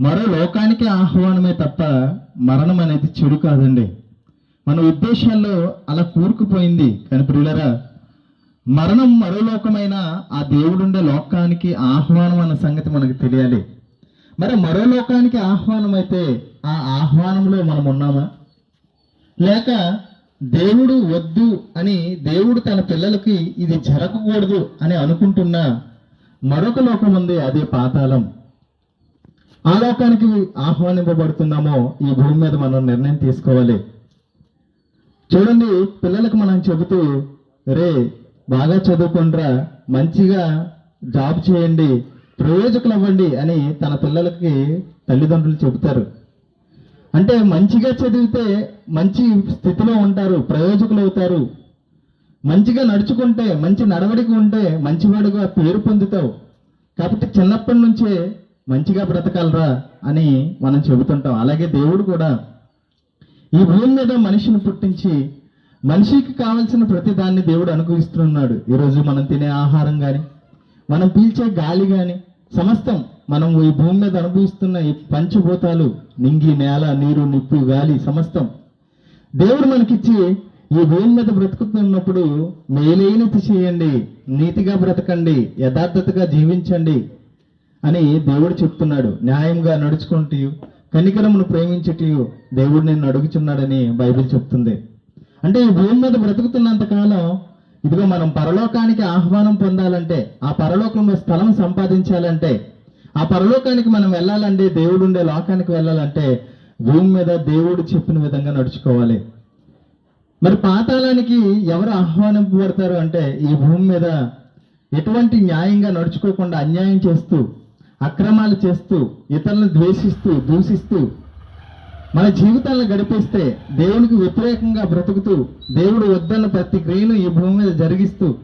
మరో లోకానికి ఆహ్వానమే తప్ప మరణం అనేది చెడు కాదండి. మన ఉద్దేశాల్లో అలా కూరుకుపోయింది. కానీ ప్రియులరా మరణం మరో లోకమైన ఆ దేవుడుండే లోకానికి ఆహ్వానం అన్న సంగతి మనకు తెలియాలి. మరి మరో లోకానికి ఆహ్వానం అయితే ఆ ఆహ్వానంలో మనం ఉన్నామా? లేక దేవుడు వద్దు అని దేవుడు తన పిల్లలకి ఇది జరగకూడదు అని అనుకుంటున్న మరొక లోకం ఉంది అదే పాతాళం. ఆ లోకానికి ఆహ్వానింపబడుతున్నామో ఈ భూమి మీద మనం నిర్ణయం తీసుకోవాలి. చూడండి పిల్లలకు మనం చెబుతూ రే బాగా చదువుకుండ్రా మంచిగా జాబ్ చేయండి ప్రయోజకులు అవ్వండి అని తన పిల్లలకి తల్లిదండ్రులు చెబుతారు. అంటే మంచిగా చదివితే మంచి స్థితిలో ఉంటారు ప్రయోజకులు అవుతారు మంచిగా నడుచుకుంటే మంచి నడవడిక ఉంటే మంచివాడుగా పేరు పొందుతావు. కాబట్టి చిన్నప్పటి నుంచే మంచిగా బ్రతకాలరా అని మనం చెబుతుంటాం. అలాగే దేవుడు కూడా ఈ భూమి మీద మనిషిని పుట్టించి మనిషికి కావలసిన ప్రతి దాన్ని దేవుడు అనుగ్రహిస్తున్నాడు ఈరోజు మనం తినే ఆహారం కానీ మనం పీల్చే గాలి కానీ సమస్తం మనం ఈ భూమి మీద అనుభవిస్తున్న ఈ పంచభూతాలు నింగి నేల నీరు నిప్పు గాలి సమస్తం దేవుడు మనకిచ్చి ఈ భూమి మీద బ్రతుకుతున్నప్పుడు మేలైనది చేయండి నీతిగా బ్రతకండి యథార్థతగా జీవించండి అని దేవుడు చెప్తున్నాడు. న్యాయంగా నడుచుకుంటూ కనికరమును ప్రేమించుటూ దేవుడు నిన్ను అడుగుచున్నాడని బైబిల్ చెప్తుంది. అంటే ఈ భూమి మీద బ్రతుకుతున్నంత కాలం ఇదిగో మనం పరలోకానికి ఆహ్వానం పొందాలంటే ఆ పరలోకంలో స్థలం సంపాదించాలంటే ఆ పరలోకానికి మనం వెళ్ళాలంటే దేవుడు ఉండే లోకానికి వెళ్ళాలంటే భూమి మీద దేవుడు చెప్పిన విధంగా నడుచుకోవాలి. మరి పాతాళానికి ఎవరు ఆహ్వానింపబడతారు అంటే ఈ భూమి మీద ఎటువంటి న్యాయంగా నడుచుకోకుండా అన్యాయం చేస్తూ అక్రమాలు చేస్తూ ఇతరులను ద్వేషిస్తూ దూషిస్తూ మన జీవితాలను గడిపేస్తే దేవునికి వ్యతిరేకంగా బ్రతుకుతూ దేవుడు వద్దన్న ప్రతి క్రియను ఈ భూమి మీద జరిగిస్తూ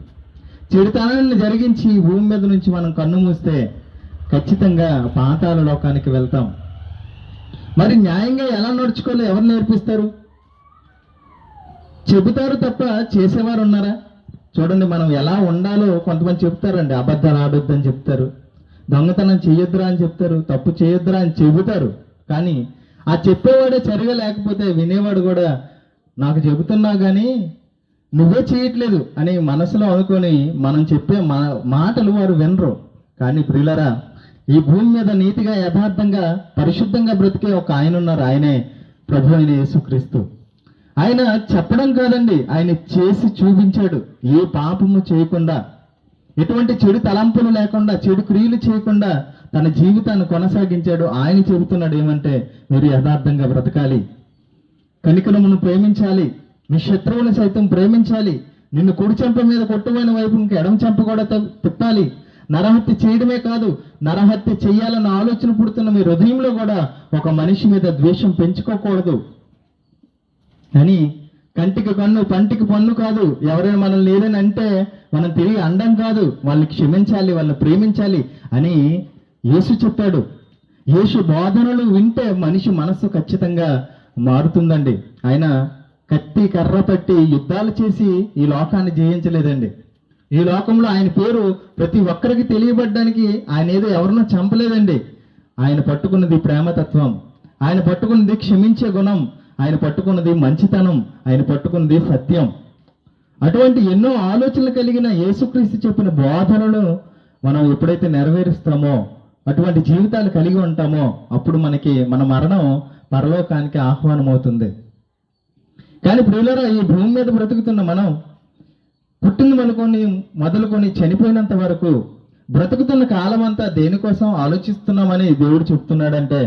చెడుతనాన్ని జరిగించి ఈ భూమి మీద నుంచి మనం కన్ను మూస్తే ఖచ్చితంగా పాతాల లోకానికి వెళ్తాం. మరి న్యాయంగా ఎలా నడుచుకోవాలో ఎవరు నేర్పిస్తారు? చెబుతారు తప్ప చేసేవారు ఉన్నారా? చూడండి మనం ఎలా ఉండాలో కొంతమంది చెప్తారండి అబద్ధాలు ఆడొద్దని చెప్తారు. దొంగతనం చేయొద్దురా అని చెప్తారు తప్పు చేయొద్దురా అని చెబుతారు. కానీ ఆ చెప్పేవాడే చర్య లేకపోతే వినేవాడు కూడా నాకు చెబుతున్నా కానీ నువ్వే చేయట్లేదు అని మనసులో అనుకొని మనం చెప్పే మా మాటలు వారు వినరు. కానీ ప్రియులరా ఈ భూమి మీద నీతిగా యథార్థంగా పరిశుద్ధంగా బ్రతికే ఒక ఆయన ఉన్నారు ఆయనే ప్రభు అయిన యేసుక్రీస్తు. ఆయన చెప్పడం కాదండి ఆయన చేసి చూపించాడు. ఏ పాపము చేయకుండా ఎటువంటి చెడు తలంపులు లేకుండా చెడు క్రియలు చేయకుండా తన జీవితాన్ని కొనసాగించాడు. ఆయన చెబుతున్నాడు ఏమంటే మీరు యథార్థంగా బ్రతకాలి. కనికరమును ప్రేమించాలి. మీ శత్రువుని సైతం ప్రేమించాలి. నిన్ను కుడి చెంప మీద కొట్టుపోయిన వైపు ఇంక ఎడం చెంప కూడా త- తిప్పాలి. నరహత్య చేయడమే కాదు నరహత్య చేయాలన్న ఆలోచన పుడుతున్న మీ హృదయంలో కూడా ఒక మనిషి మీద ద్వేషం పెంచుకోకూడదు. అని కంటికి కన్ను పంటికి పన్ను కాదు. ఎవరైనా మనల్ని ఏదైనా అంటే మనం తిరిగి అండం కాదు. వాళ్ళని క్షమించాలి వాళ్ళని ప్రేమించాలి అని యేసు చెప్పాడు. యేసు బోధనలు వింటే మనిషి మనస్సు ఖచ్చితంగా మారుతుందండి. ఆయన కత్తి కర్ర పట్టి యుద్ధాలు చేసి ఈ లోకాన్ని జయించలేదండి. ఈ లోకంలో ఆయన పేరు ప్రతి ఒక్కరికి తెలియబడ్డానికి ఆయన ఏదో ఎవరినో చంపలేదండి. ఆయన పట్టుకున్నది ప్రేమతత్వం. ఆయన పట్టుకున్నది క్షమించే గుణం. ఆయన పట్టుకున్నది మంచితనం ఆయన పట్టుకున్నది సత్యం. అటువంటి ఎన్నో ఆలోచనలు కలిగిన యేసుక్రీస్తు చెప్పిన బోధనలు మనం ఎప్పుడైతే నెరవేరుస్తామో అటువంటి జీవితాలు కలిగి ఉంటామో అప్పుడు మనకి మన మరణం పరలోకానికి ఆహ్వానం అవుతుంది కానీ ప్రియులరా ఈ భూమి మీద బ్రతుకుతున్న మనం పుట్టింది మనకొని మొదలుకొని చనిపోయినంత వరకు బ్రతుకుతున్న కాలం అంతా దేనికోసం ఆలోచిస్తున్నామని దేవుడు చెప్తున్నాడంటే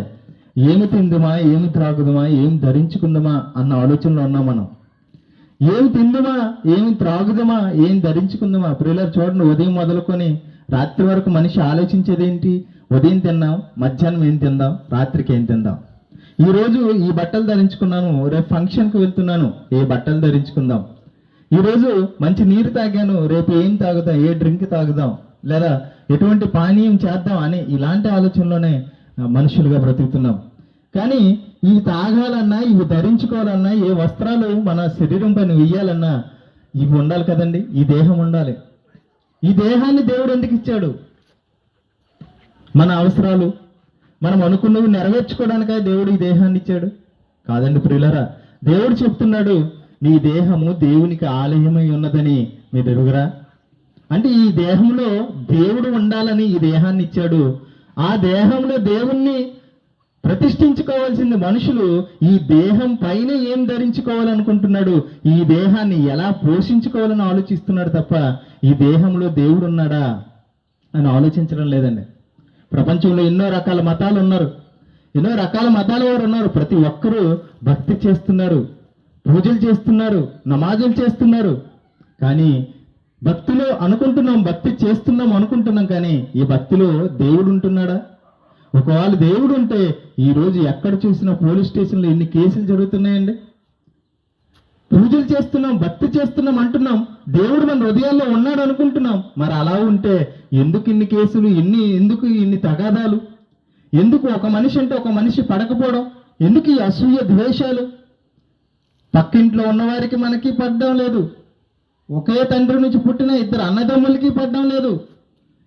ఏమి తిందుమా ఏమి త్రాగుదుమా ఏం ధరించుకుందామా అన్న ఆలోచనలో ఉన్నాం మనం. ఏమి తిందుమా ఏమి త్రాగుదమా ఏం ధరించుకుందామా? ప్రియులర్ చూడండి ఉదయం మొదలుకొని రాత్రి వరకు మనిషి ఆలోచించేది ఏంటి ఉదయం తిన్నాం మధ్యాహ్నం ఏం తిందాం రాత్రికి ఏం తిందాం? ఈ రోజు ఈ బట్టలు ధరించుకున్నాను రేపు ఫంక్షన్కి వెళ్తున్నాను ఏ బట్టలు ధరించుకుందాం? ఈ రోజు మంచి నీరు తాగాను రేపు ఏం తాగుదాం ఏ డ్రింక్ తాగుదాం లేదా ఎటువంటి పానీయం చేద్దాం అని ఇలాంటి ఆలోచనలోనే మనుషులుగా బ్రతుకుతున్నాం. కానీ ఇవి తాగాలన్నా ఇవి ధరించుకోవాలన్నా ఏ వస్త్రాలు మన శరీరం పైన వెయ్యాలన్నా ఇవి ఉండాలి కదండి. ఈ దేహం ఉండాలి. ఈ దేహాన్ని దేవుడు ఎందుకు ఇచ్చాడు? మన అవసరాలు. మనం అనుకున్నవి నెరవేర్చుకోవడానికే దేవుడు ఈ దేహాన్ని ఇచ్చాడు. కాదండి ప్రియులరా దేవుడు చెప్తున్నాడు నీ దేహము దేవునికి ఆలయమై ఉన్నదని మీరు ఎరుగురా అంటే ఈ దేహంలో దేవుడు ఉండాలని ఈ దేహాన్ని ఇచ్చాడు. ఆ దేహంలో దేవుణ్ణి ప్రతిష్ఠించుకోవాల్సింది మనుషులు ఈ దేహం పైన ఏం ధరించుకోవాలనుకుంటున్నాడు? ఈ దేహాన్ని ఎలా పోషించుకోవాలని ఆలోచిస్తున్నాడు తప్ప ఈ దేహంలో దేవుడు ఉన్నాడా అని ఆలోచించడం లేదండి. ప్రపంచంలో ఎన్నో రకాల మతాలు ఉన్నారు. ఎన్నో రకాల మతాల వారు ఉన్నారు. ప్రతి ఒక్కరూ భక్తి చేస్తున్నారు. పూజలు చేస్తున్నారు. నమాజులు చేస్తున్నారు. కానీ భక్తిలో అనుకుంటున్నాం భక్తి చేస్తున్నాం అనుకుంటున్నాం కానీ ఈ భక్తిలో దేవుడు ఉంటున్నాడా ఒకవేళ దేవుడు ఉంటే ఈ రోజు ఎక్కడ చూసినా పోలీస్ స్టేషన్లో ఎన్ని కేసులు జరుగుతున్నాయండి? పూజలు చేస్తున్నాం భక్తి చేస్తున్నాం అంటున్నాం. దేవుడు మన హృదయాల్లో ఉన్నాడు అనుకుంటున్నాం. మరి అలా ఉంటే ఎందుకు ఇన్ని కేసులు ఎన్ని ఎందుకు ఇన్ని తగాదాలు? ఎందుకు ఒక మనిషి అంటే ఒక మనిషి పడకపోవడం? ఎందుకు ఈ అసూయ ద్వేషాలు? పక్కింట్లో ఉన్నవారికి మనకి పడ్డం లేదు. ఒకే తండ్రి నుంచి పుట్టిన ఇద్దరు అన్నదమ్ములకి పడ్డం లేదు.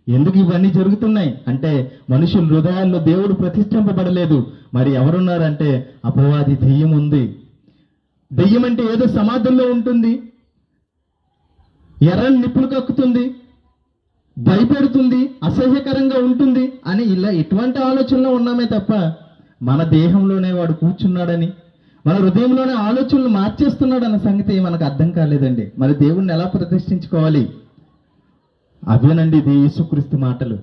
ఎందుకు ఇవన్నీ జరుగుతున్నాయి? అంటే మనుషుల హృదయాల్లో దేవుడు ప్రతిష్ఠింపబడలేదు. మరి ఎవరున్నారంటే అపవాది దెయ్యం ఉంది. దెయ్యం అంటే ఏదో సమాధుల్లో ఉంటుంది. ఎర్రని నిప్పులు కక్కుతుంది. భయపెడుతుంది. అసహ్యకరంగా ఉంటుంది అని ఇలా ఎటువంటి ఆలోచనలో ఉన్నామే తప్ప మన దేహంలోనే వాడు కూర్చున్నాడని మన హృదయంలోనే ఆలోచనలు మార్చేస్తున్నాడు అన్న సంగతి మనకు అర్థం కాలేదండి. మరి దేవుణ్ణి ఎలా ప్రతిష్ఠించుకోవాలి? అవేనండి ఇది యేసుక్రీస్తు మాటలు.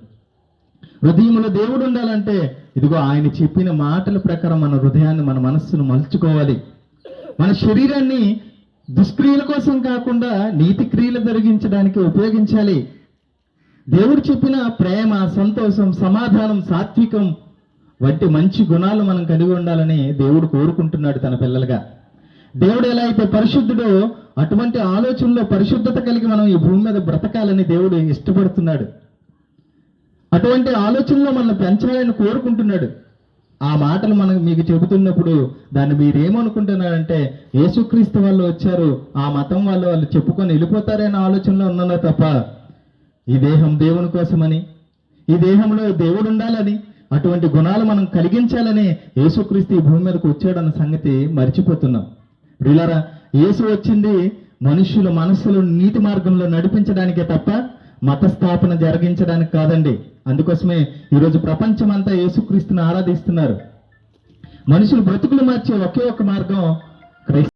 హృదయంలో దేవుడు ఉండాలంటే ఇదిగో ఆయన చెప్పిన మాటల ప్రకారం మన హృదయాన్ని మన మనస్సును మలుచుకోవాలి. మన శరీరాన్ని దుష్క్రియల కోసం కాకుండా నీతి క్రియలు జరిగించడానికి ఉపయోగించాలి. దేవుడు చెప్పిన ప్రేమ సంతోషం సమాధానం సాత్వికం వంటి మంచి గుణాలు మనం కలిగి ఉండాలని దేవుడు కోరుకుంటున్నాడు తన పిల్లలుగా. దేవుడు ఎలా అయితే పరిశుద్ధుడో అటువంటి ఆలోచనలో పరిశుద్ధత కలిగి మనం ఈ భూమి మీద బ్రతకాలని దేవుడు ఇష్టపడుతున్నాడు. అటువంటి ఆలోచనలో మనం పెంచాలని కోరుకుంటున్నాడు. ఆ మాటలు మనం మీకు చెబుతున్నప్పుడు దాన్ని మీరేమనుకుంటున్నారంటే యేసుక్రీస్తు వాళ్ళు వచ్చారు ఆ మతం వాళ్ళు వాళ్ళు చెప్పుకొని వెళ్ళిపోతారనే ఆలోచనలో ఉన్నారో తప్ప ఈ దేహం దేవుని కోసమని ఈ దేహంలో దేవుడు ఉండాలని అటువంటి గుణాలు మనం కలిగించాలని యేసుక్రీస్తు ఈ భూమి మీదకి వచ్చాడన్న సంగతి మర్చిపోతున్నాం. ప్రియులారా యేసు వచ్చింది మనుషుల మనస్సులు నీతి మార్గంలో నడిపించడానికే తప్ప మత స్థాపన జరిగించడానికి కాదండి. అందుకోసమే ఈరోజు ప్రపంచమంతా యేసుక్రీస్తుని ఆరాధిస్తున్నారు. మనుషులు బ్రతుకులు మార్చే ఒకే ఒక మార్గం క్రైస్త